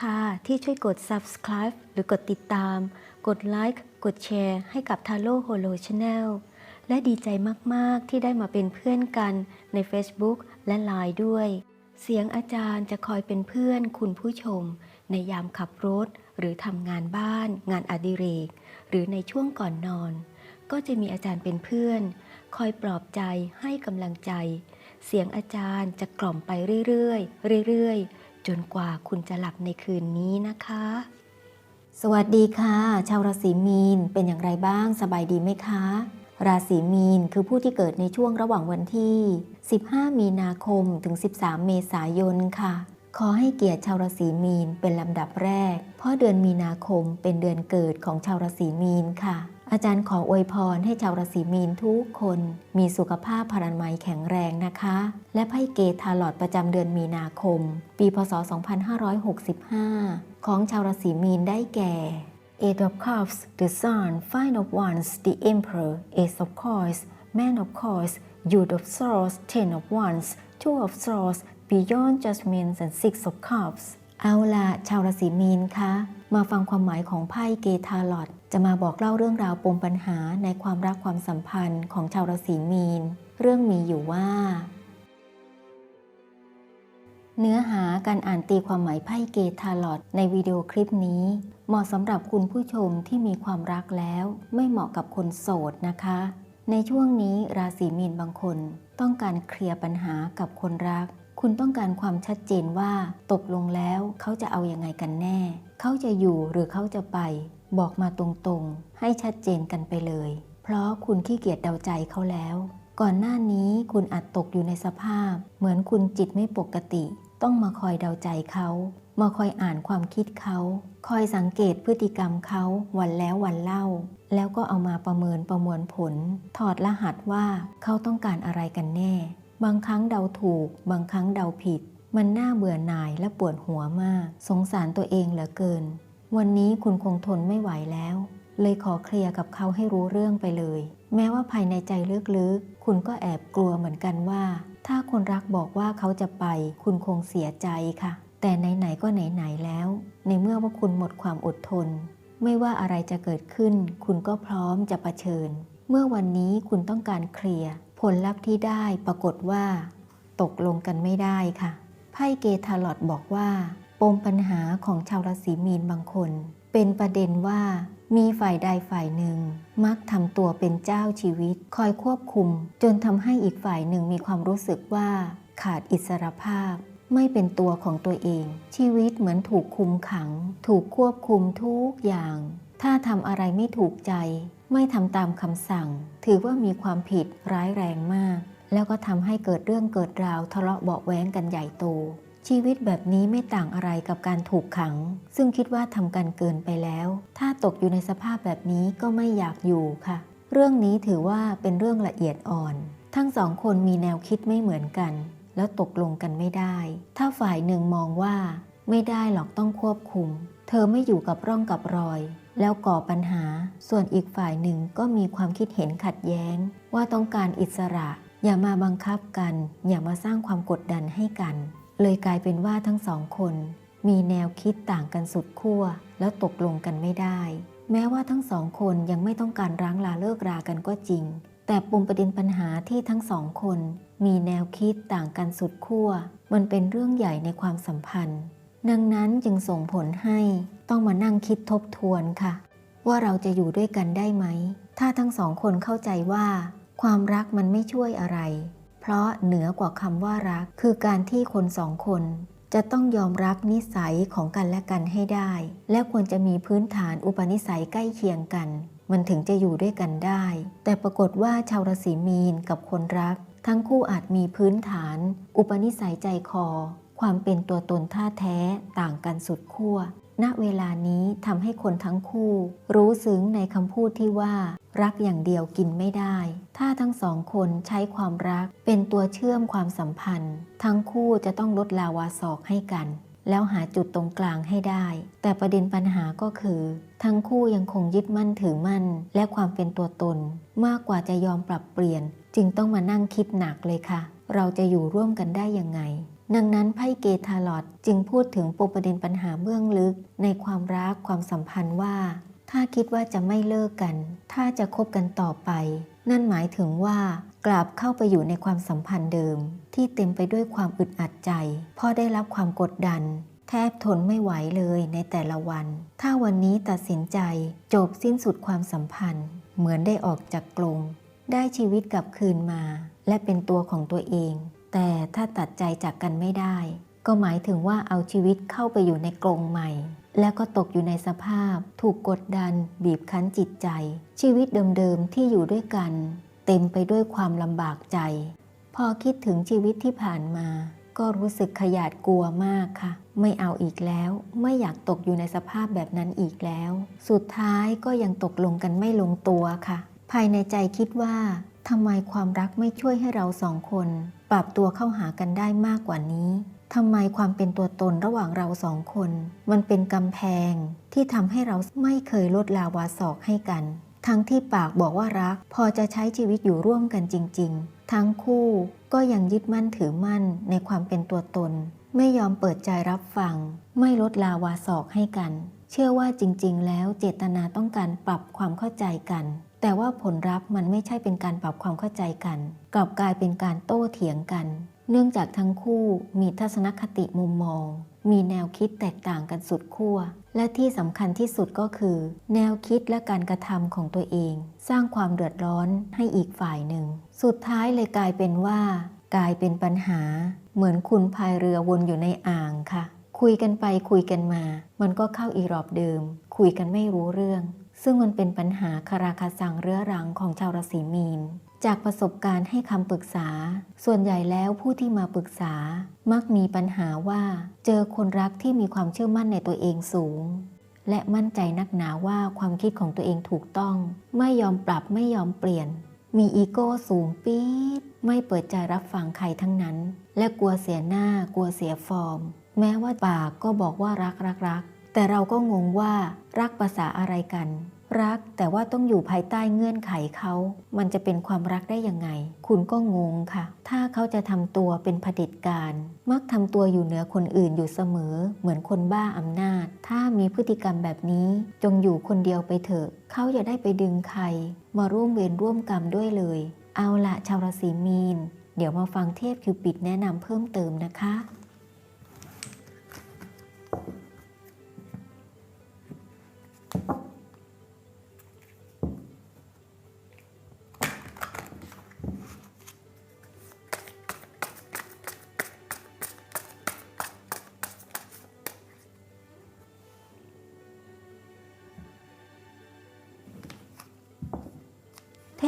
ค่ะ ที่ช่วยกด subscribe หรือกดติดตาม กดไลค์กดแชร์ให้กับ Taro Holo Channel และดีใจมาก ๆ ที่ได้มาเป็นเพื่อนกันใน Facebook และ Line ด้วย เสียงอาจารย์จะคอยเป็นเพื่อนคุณผู้ชม ในยามขับรถ หรือทำงานบ้าน งานอดิเรก หรือในช่วงก่อนนอน ก็จะมีอาจารย์เป็นเพื่อน คอยปลอบใจให้กำลังใจ เสียงอาจารย์จะกล่อมไปเรื่อย ๆ เรื่อย ๆ จนกว่าคุณจะหลับในคืนนี้นะคะ สวัสดีค่ะ ชาวราศีมีนเป็นอย่างไรบ้างสบายดีไหมคะ ราศีมีนคือผู้ที่เกิดในช่วงระหว่างวันที่ 15 มีนาคมถึง 13 เมษายนค่ะ ขอให้เกียรติชาวราศีมีนเป็นลำดับแรก เพราะเดือนมีนาคมเป็นเดือนเกิดของชาวราศีมีนค่ะ อาจารย์ขออวยพรให้ชาวราศีมีนทุกคนมีสุขภาพพรรณนามัยแข็งแรงนะคะ และไพ่เกทาลอดประจำเดือนมีนาคม ปีพศ 2565 ของชาวราศีมีนได้แก่ Eight of Cups the Sun Five of Wands the Emperor Ace of Coins Man of Coins Youth of Swords Ten of Wands Two of Swords Beyond Judgment and Six of Cups เอาละชาวราศีมีนคะ มาฟังความหมายของไพ่เกทาลอด จะมาบอกเล่าเรื่องราวปมปัญหาในความรักความสัมพันธ์ของชาวราศีมีน เรื่องมีอยู่ว่า เนื้อหาการอ่านตีความหมายไพ่เกทาลอดในวิดีโอคลิปนี้ เหมาะสำหรับคุณผู้ชมที่มีความรักแล้ว ไม่เหมาะกับคนโสดนะคะ ในช่วงนี้ราศีมีนบางคน ต้องการเคลียร์ปัญหากับคนรักคุณต้องการความชัดเจนว่าตกลงแล้วเขาจะเอาอยัางไงกันแน่ เขาจะอยู่หรือเขาจะไป บอกมาตรงๆ ให้ชัดเจนกันไปเลย เพราะคุณขี้เกียจเดาใจเขาแล้ว ก่อนหน้านี้คุณอาจตกอยู่ในสภาพ เหมือนคุณจิตไม่ปกติ ต้องมาคอยเดาใจเขา มาคอยอ่านความคิดเขา คอยสังเกตพฤติกรรมเขาวันแล้ววันเล่า แล้วก็เอามาประเมินประมวลผล ถอดรหัสว่าเขาต้องการอะไรกันแน่ บางครั้งเดาถูก บางครั้งเดาผิด มันน่าเบื่อหน่ายและปวดหัวมาก สงสารตัวเองเหลือเกิน วันนี้คุณคงทนไม่ไหวแล้ว เลยขอเคลียร์กับเขาให้รู้เรื่องไปเลย แม้ว่าภายในใจลึกๆ คุณก็แอบกลัวเหมือนกันว่า ถ้าคนรักบอกว่าเขาจะไป คุณคงเสียใจค่ะ แต่ไหนๆก็ไหนๆแล้ว ในเมื่อว่าคุณหมดความอดทน ไม่ว่าอะไรจะเกิดขึ้น คุณก็พร้อมจะะเผชิญ เมื่อวันนี้คุณต้องการเคลียร์ผลลัพธ์ที่ได้ปรากฏว่า ตกลงกันไม่ได้ค่ะไพ่เกทาลอดบอกว่า ปมปัญหาของชาวราศีมีนบางคน เป็นประเด็นว่า มีฝ่ายใดฝ่ายหนึ่ง มักทำตัวเป็นเจ้าชีวิต คอยควบคุม จนทำให้อีกฝ่ายหนึ่งมีความรู้สึกว่า ขาดอิสรภาพ ไม่เป็นตัวของตัวเอง ชีวิตเหมือนถูกคุมขัง ถูกควบคุมทุกอย่าง ถ้าทำอะไรไม่ถูกใจ ไม่ทำตามคำสั่ง ถือว่ามีความผิดร้ายแรงมาก แล้วก็ทำให้เกิดเรื่องเกิดราวทะเลาะเบาแว้งกันใหญ่โต ชีวิตแบบนี้ไม่ต่างอะไรกับการถูกขัง ซึ่งคิดว่าทำกันเกินไปแล้ว ถ้าตกอยู่ในสภาพแบบนี้ก็ไม่อยากอยู่ค่ะ เรื่องนี้ถือว่าเป็นเรื่องละเอียดอ่อน ทั้งสองคนมีแนวคิดไม่เหมือนกัน แล้วตกลงกันไม่ได้ ถ้าฝ่ายหนึ่งมองว่า ไม่ได้หรอกต้องควบคุม เธอไม่อยู่กับร่องกับรอย แล้วก่อปัญหา ส่วนอีกฝ่ายหนึ่งก็มีความคิดเห็นขัดแย้ง ว่าต้องการอิสระ อย่ามาบังคับกัน อย่ามาสร้างความกดดันให้กัน เลยกลายเป็นว่าทั้งสองคนมีแนวคิดต่างกันสุดขั้วแล้วตกลงกันไม่ได้ แม้ว่าทั้งสองคนยังไม่ต้องการร้างลาเลิกรากันก็จริง แต่ปมประเด็นปัญหาที่ทั้งสองคน มีแนวคิดต่างกันสุดขั้วมันเป็นเรื่องใหญ่ในความสัมพันธ์ ดังนั้นจึงส่งผลให้ต้องมานั่งคิดทบทวนค่ะ ว่าเราจะอยู่ด้วยกันได้ไหม ถ้าทั้งสองคนเข้าใจว่า ความรักมันไม่ช่วยอะไร เพราะเหนือกว่าคำว่ารัก คือการที่คนสองคนจะต้องยอมรับนิสัยของกันและกันให้ได้ และควรจะมีพื้นฐานอุปนิสัยใกล้เคียงกัน มันถึงจะอยู่ด้วยกันได้ แต่ปรากฏว่าชาวราศีมีนกับคนรัก ทั้งคู่อาจมีพื้นฐาน อุปนิสัยใจคอ ความเป็นตัวตนท่าแท้ต่างกันสุดขั้ว ณเวลานี้ทำให้คนทั้งคู่ รู้ซึ้งในคำพูดที่ว่า รักอย่างเดียวกินไม่ได้ ถ้าทั้งสองคนใช้ความรักเป็นตัวเชื่อมความสัมพันธ์ ทั้งคู่จะต้องลดลาวาศอกให้กัน แล้วหาจุดตรงกลางให้ได้ แต่ประเด็นปัญหาก็คือ ทั้งคู่ยังคงยึดมั่นถือมั่น และความเป็นตัวตน มากกว่าจะยอมปรับเปลี่ยน จึงต้องมานั่งคิดหนักเลยค่ะ เราจะอยู่ร่วมกันได้ยังไง ดังนั้นไพ่เกทาลอตจึงพูดถึงปมประเด็นปัญหาเบื้องลึก ในความรักความสัมพันธ์ว่า ถ้าคิดว่าจะไม่เลิกกัน ถ้าจะคบกันต่อไป นั่นหมายถึงว่ากลับเข้าไปอยู่ในความสัมพันธ์เดิม ที่เต็มไปด้วยความอึดอัดใจพราะได้รับความกดดัน แทบทนไม่ไหวเลยในแต่ละวัน ถ้าวันนี้ตัดสินใจจบสิ้นสุดความสัมพันธ์ เหมือนได้ออกจากกรงได้ชีวิตกลับคืนมา และเป็นตัวของตัวเอง แต่ถ้าตัดใจจากกันไม่ได้ ก็หมายถึงว่าเอาชีวิตเข้าไปอยู่ในกรงใหม่ แล้วก็ตกอยู่ในสภาพ ถูกกดดัน บีบคั้นจิตใจ ชีวิตเดิมๆที่อยู่ด้วยกัน เต็มไปด้วยความลำบากใจ พอคิดถึงชีวิตที่ผ่านมา ก็รู้สึกขยาดกลัวมากค่ะ ไม่เอาอีกแล้ว ไม่อยากตกอยู่ในสภาพแบบนั้นอีกแล้ว สุดท้ายก็ยังตกลงกันไม่ลงตัวค่ะ ภายในใจคิดว่าทำไมความรักไม่ช่วยให้เราสองคน ปรับตัวเข้าหากันได้มากกว่านี้ทำไมความเป็นตัวตนระหว่างเราสองคน มันเป็นกำแพงที่ทำให้เราไม่เคยลดลาวาศอกให้กัน ทั้งที่ปากบอกว่ารัก พอจะใช้ชีวิตอยู่ร่วมกันจริง ๆ ทั้งคู่ก็ยังยึดมั่นถือมั่นในความเป็นตัวตน ไม่ยอมเปิดใจรับฟัง ไม่ลดลาวาศอกให้กัน เชื่อว่าจริง ๆ แล้วเจตนาต้องการปรับความเข้าใจกัน แต่ว่าผลลัพธ์มันไม่ใช่เป็นการปรับความเข้าใจกัน กลับกลายเป็นการโต้เถียงกัน เนื่องจากทั้งคู่มีทัศนคติมุมมอง มีแนวคิดแตกต่างกันสุดขั้ว และที่สำคัญที่สุดก็คือ แนวคิดและการกระทำของตัวเอง สร้างความเดือดร้อนให้อีกฝ่ายหนึ่ง สุดท้ายเลยกลายเป็นว่า กลายเป็นปัญหา เหมือนคุณพายเรือวนอยู่ในอ่างค่ะ คุยกันไปคุยกันมา มันก็เข้าอีรอบเดิม คุยกันไม่รู้เรื่อง ซึ่งมันเป็นปัญหาคาราคาซังเรื้อรังของชาวราศีมีน จากประสบการณ์ให้คำปรึกษา ส่วนใหญ่แล้วผู้ที่มาปรึกษา มักมีปัญหาว่า เจอคนรักที่มีความเชื่อมั่นในตัวเองสูง และมั่นใจนักหนาว่าความคิดของตัวเองถูกต้อง ไม่ยอมปรับไม่ยอมเปลี่ยน มีอีโก้สูงปี๊ดไม่เปิดใจรับฟังใครทั้งนั้น และกลัวเสียหน้ากลัวเสียฟอร์ม แม้ว่าปากก็บอกว่ารักรักรัก แต่เราก็งงว่ารักภาษาอะไรกัน รักแต่ว่าต้องอยู่ภายใต้เงื่อนไขเขา มันจะเป็นความรักได้ยังไง คุณก็งงค่ะ ถ้าเขาจะทำตัวเป็นเผด็จการ มักทำตัวอยู่เหนือคนอื่นอยู่เสมอ เหมือนคนบ้าอำนาจ ถ้ามีพฤติกรรมแบบนี้ จงอยู่คนเดียวไปเถอะ เขาอย่าได้ไปดึงใคร มาร่วมเวรร่วมกรรมด้วยเลย เอาละชาวราศีมีน เดี๋ยวมาฟังเทพคิวปิดแนะนำเพิ่มเติมนะคะ เ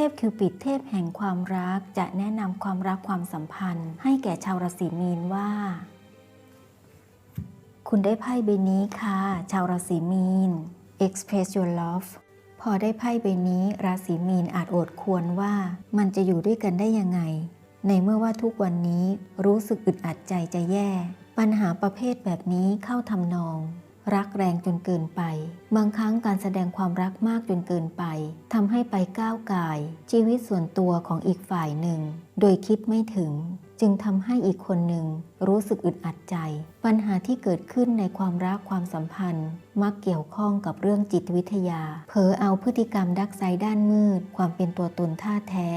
ทพคิวปิดเทพแห่งความรักจะแนะนำความรักความสัมพันธ์ ให้แก่ชาวราศีมีนว่า คุณได้ไพ่ใบนี้ค่ะ ชาวราศีมีน express your love พอได้ไพ่ใบนี้ราศีมีนอาจโอดควรว่ามันจะอยู่ด้วยกันได้ยังไง ในเมื่อว่าทุกวันนี้รู้สึกอึดอัดใจจะแย่ ปัญหาประเภทแบบนี้เข้าทำนอง รักแรงจนเกินไป บางครั้งการแสดงความรักมากจนเกินไปทำให้ไปก้าวไก่ายชีวิตส่วนตัวของอีกฝ่ายหนึ่ง โดยคิดไม่ถึง จึงทำให้อีกคนหนึ่งรู้สึกอึดอัดใจ ปัญหาที่เกิดขึ้นในความรักความสัมพันธ์ มักเกี่ยวข้องกับเรื่องจิตวิทยา เผลอเอาพฤติกรรมดักไซด้านมืด ความเป็นตัวตนท่าแท้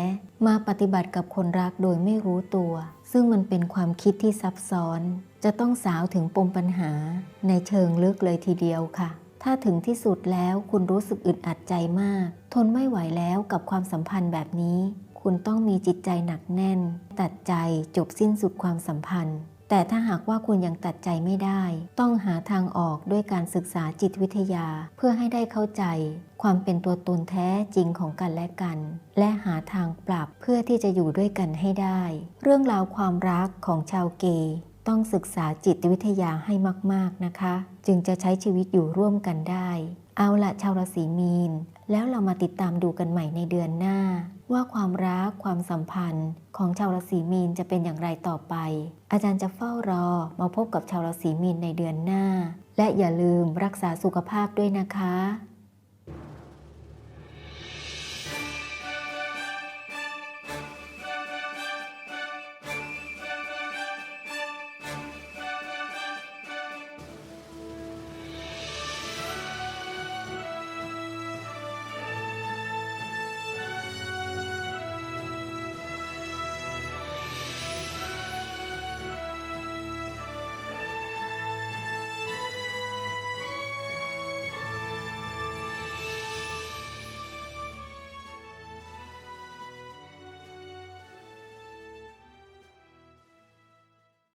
มาปฏิบัติกับคนรักโดยไม่รู้ตัว ซึ่งมันเป็นความคิดที่ซับซ้อน จะต้องสาวถึงปมปัญหา ในเชิงลึกเลยทีเดียวค่ะ ถ้าถึงที่สุดแล้วคุณรู้สึกอึดอัดใจมาก ทนไม่ไหวแล้วกับความสัมพันธ์แบบนี้ คุณต้องมีจิตใจหนักแน่น ตัดใจจบสิ้นสุดความสัมพันธ์ แต่ถ้าหากว่าคุณยังตัดใจไม่ได้ ต้องหาทางออกด้วยการศึกษาจิตวิทยา เพื่อให้ได้เข้าใจ ความเป็นตัวตนแท้จริงของกันและกัน และหาทางปรับเพื่อที่จะอยู่ด้วยกันให้ได้ เรื่องราวความรักของชาวเกย์ต้องศึกษาจิตวิทยาให้มาก ๆนะคะ จึงจะใช้ชีวิตอยู่ร่วมกันได้ เอาละชาวราศีมีน แล้วเรามาติดตามดูกันใหม่ในเดือนหน้า ว่าความรักความสัมพันธ์ของชาวราศีมีนจะเป็นอย่างไรต่อไป อาจารย์จะเฝ้ารอมาพบกับชาวราศีมีนในเดือนหน้า และอย่าลืมรักษาสุขภาพด้วยนะคะ